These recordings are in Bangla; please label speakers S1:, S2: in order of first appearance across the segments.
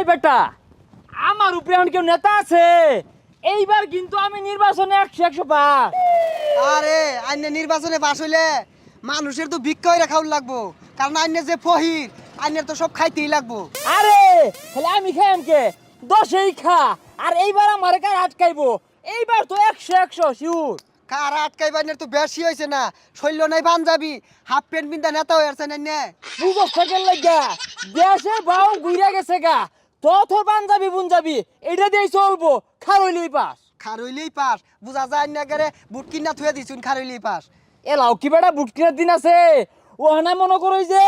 S1: এই বেটা আমার উপরে এখন কেউ নেতা আছে? এইবার কিন্তু আমি নির্বাচনে একশো একশো পাস।
S2: আরে আইনে নির্বাচনে পাস হইলে মানুষের তো বিক্ষয় রাখাও লাগবো। কারণ আইনে যে ফহির আইনের তো সব খাইতেই লাগবো।
S1: আরে তাহলে আমি খাই কে দশেই খা আর এইবার আমার কার আটকাইবো? এইবার তো একশো একশো শিউর
S2: কার আটকাই বাইনের তো বেশি হয়েছে না। শৈল্য নাই পাঞ্জাবি হাফ প্যান্ট পিন্দা নেতা হয়ে আছে না
S1: বুঝো লাগা দেশে বাউ ঘুরে গেছে গা। তোর পাঞ্জাবি বুঞ্জাবি এটা দিয়ে চলবো। খারইলেই পাস।
S2: খারইলেই পাস। বুঝা যায় না গেরে বুট কিনা থুয়ে দিছুন খারইলেই পাস।
S1: এলাও কি বেটা বুট কেনার দিন আছে। ও না মনে করো যে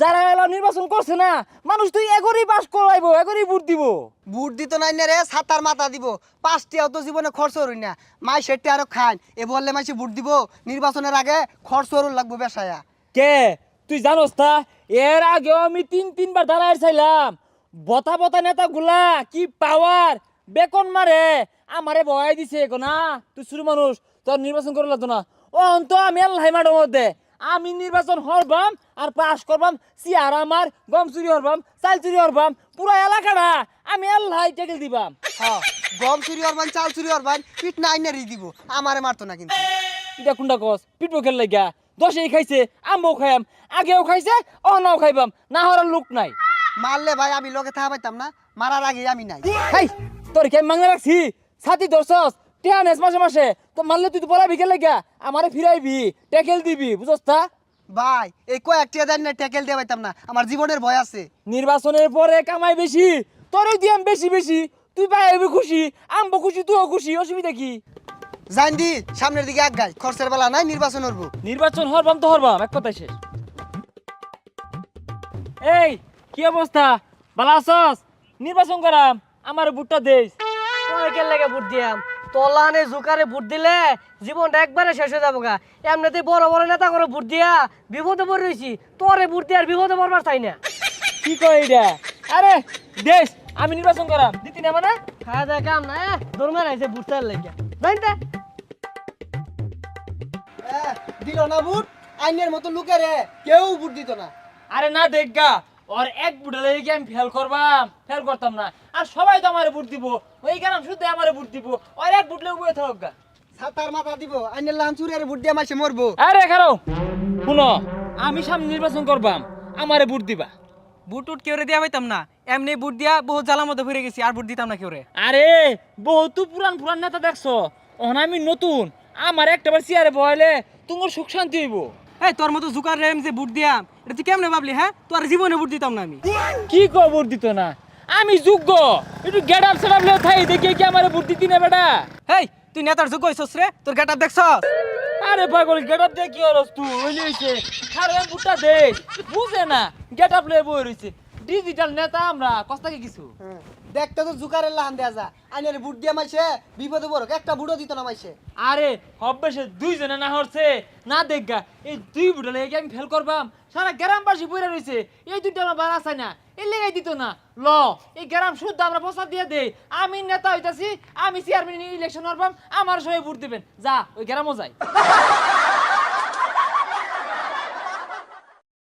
S1: যারা এলাও নির্বাচন করছে না মানুষ তুই এগরই পাস করাইবো এগরই ভোট দিব।
S2: বুট দিত নাই না রে ছাতার মাথা দিব। পাঁচটিয়াও তো জীবনে খরচ হরুন না। মাই সেটি আরও খান এ বললে মাইসে বুট দিব। নির্বাচনের আগে খরচ হরুন লাগবো বেসায়া।
S1: কে? তুই জানোস তা? এর আগেও আমি তিন তিনবার দাঁড়ায় চাইলাম। বতা বতা নেতাগুলা কি পাওয়ার বেকন মারে আমারে বয়াই দিছে গো না তুই শুরু মানুষ তোর নির্বাচন করে লাগতো না। ও অন্ত আমি আল্লাহ মাঠের মধ্যে। আমি নির্বাচন হরবাম আর পাস করবাম সিয়ার আমার গম চুরি হরবাম চাল চুরি হরবাম পুরো এলাকাটা আমি আল্লাহ টেকেল দিবাম।
S2: হ্যাঁ গম চুরি হরবান চাল চুরি হরবান পিঠ না আইনারই দিব আমারে মারতো না কিন্তু।
S1: এটা কোনটা কস? পিটবো খেল লাগিয়া দশেই খাইছে আমবো খাইম আগেও খাইছে অনাও খাইবাম না হওয়ার লোক নাই।
S2: মারলে ভাই আমি লোকে থাকা পাইতাম না মারার আগে আমি নাই।
S1: হাই তোর কি মাংনা রাখছি? ছাতি ধরছস টেহা নেস মাসে মাসে। তো মারলে তুই তো পড়াবি কে লাগিয়া আমারে ফিরাইবি টেকেল দিবি বুঝছ তা?
S2: ভাই এই কয়েকটি দেন না ট্যাকেল দিয়ে পাইতাম না আমার জীবনের ভয় আছে।
S1: নির্বাচনের পরে কামাই বেশি তোরই দিয়াম বেশি বেশি। তুই পাইবি খুশি আমবো খুশি তুইও খুশি অসুবিধা কি?
S2: জান দি সামনের দিকে এক গাই খরচের বেলা নাই নির্বাচন হরবো।
S1: নির্বাচন হরবাম তো হরবাম এক কথাই শেষ। এই কি অবস্থা? ভালো আছস? নির্বাচন করাম আমার বুটটা দেশ
S3: তোরে কে লাগে ভোট দিয়াম? তলানে জুকারে ভোট দিলে জীবনটা একবারে শেষ হয়ে যাব গা এমনিতে বড় বড় নেতা করে ভোট দিয়া বিপদে পড়ে রয়েছি তোরে ভোট দিয়ে আর বিপদে পড়বার চাই না।
S1: কি কয় এটা? আরে দেশ আমি নির্বাচন করাম। দিতি না মানে?
S3: খাওয়া দাওয়া কাম না দরমার আইছে ভোট চাল লাগে। জানতে
S2: দিল না বুট আইনের মতো লুকে রে কেউ বুট দিত না।
S1: আরে না দেখগা ওর এক বুটে লেগে আমি ফেল করবাম। ফেল করতাম না। আর সবাই তো আমারে বুট দিব। ওই গ্রাম শুদ্ধ আমারে বুট দিব। ওর এক বুট লেগে বয়ে থাক গা।
S2: ছাতার মাথা দিব আইনের লান চুরি আর বুট দিয়ে মাসে মরবো।
S1: আরে খারো শুনো আমি সামনে নির্বাচন করবাম। আমারে বুট দিবা।
S4: বুট টুট কেউ দিয়া পাইতাম না। এমনি বুট দিয়া বহুত জ্বালার মধ্যে ফিরে গেছি আর বুট দিতাম না কেউ
S1: আরে বহু বহুত পুরান পুরান নেতা দেখছ। ওখান আমি নতুন। আমার একটাবার চেয়ারে বহাইলে তোমার সুখ শান্তি হইব।
S4: এই তোর মতো জুকার রেম যে বুট দিয়াম এটা তুই কেমনে ভাবলি হ্যাঁ? তোর জীবনে বুট দিতাম না আমি।
S1: কি কো দিত না? আমি যোগ্য একটু গেট আপ সেট আপ লে থাই দেখি কি আমার বুট দিতি না বেটা।
S4: হেই তুই নেতার যোগ্য হইছস রে তোর গেট আপ দেখছ
S1: আরে পাগল গেট আপ দিয়ে কি হরস তুই হইলে হইছে খারাপ ভোটটা দে বুঝে না গেট আপ লে বই রইছে। ডিজিটাল নেতা আমরা কস্তাকে কিছু?
S2: হ্যাঁ। দেখতে তো জুকারের লান দেয়া যা। আইনের বুট দিয়ে মাইছে বিপদে পড়ো একটা বুড়ো দিত না মাইছে।
S1: আরে সে দুইজনে না হরছে না দেখগা এই দুই বুটা লেগে আমি ফেল করবাম? সারা গ্রামবাসী বইরা রইছে এই দুইটা আমার বার আছে না এই লেগে দিত না। ল এই গ্রাম শুদ্ধ আমরা প্রস্তাব দিয়ে দেই আমি নেতা হইতাছি আমি চেয়ারম্যান ইলেকশন করবাম আমার সবাই ভোট দিবেন। যা ওই গ্রামও যাই।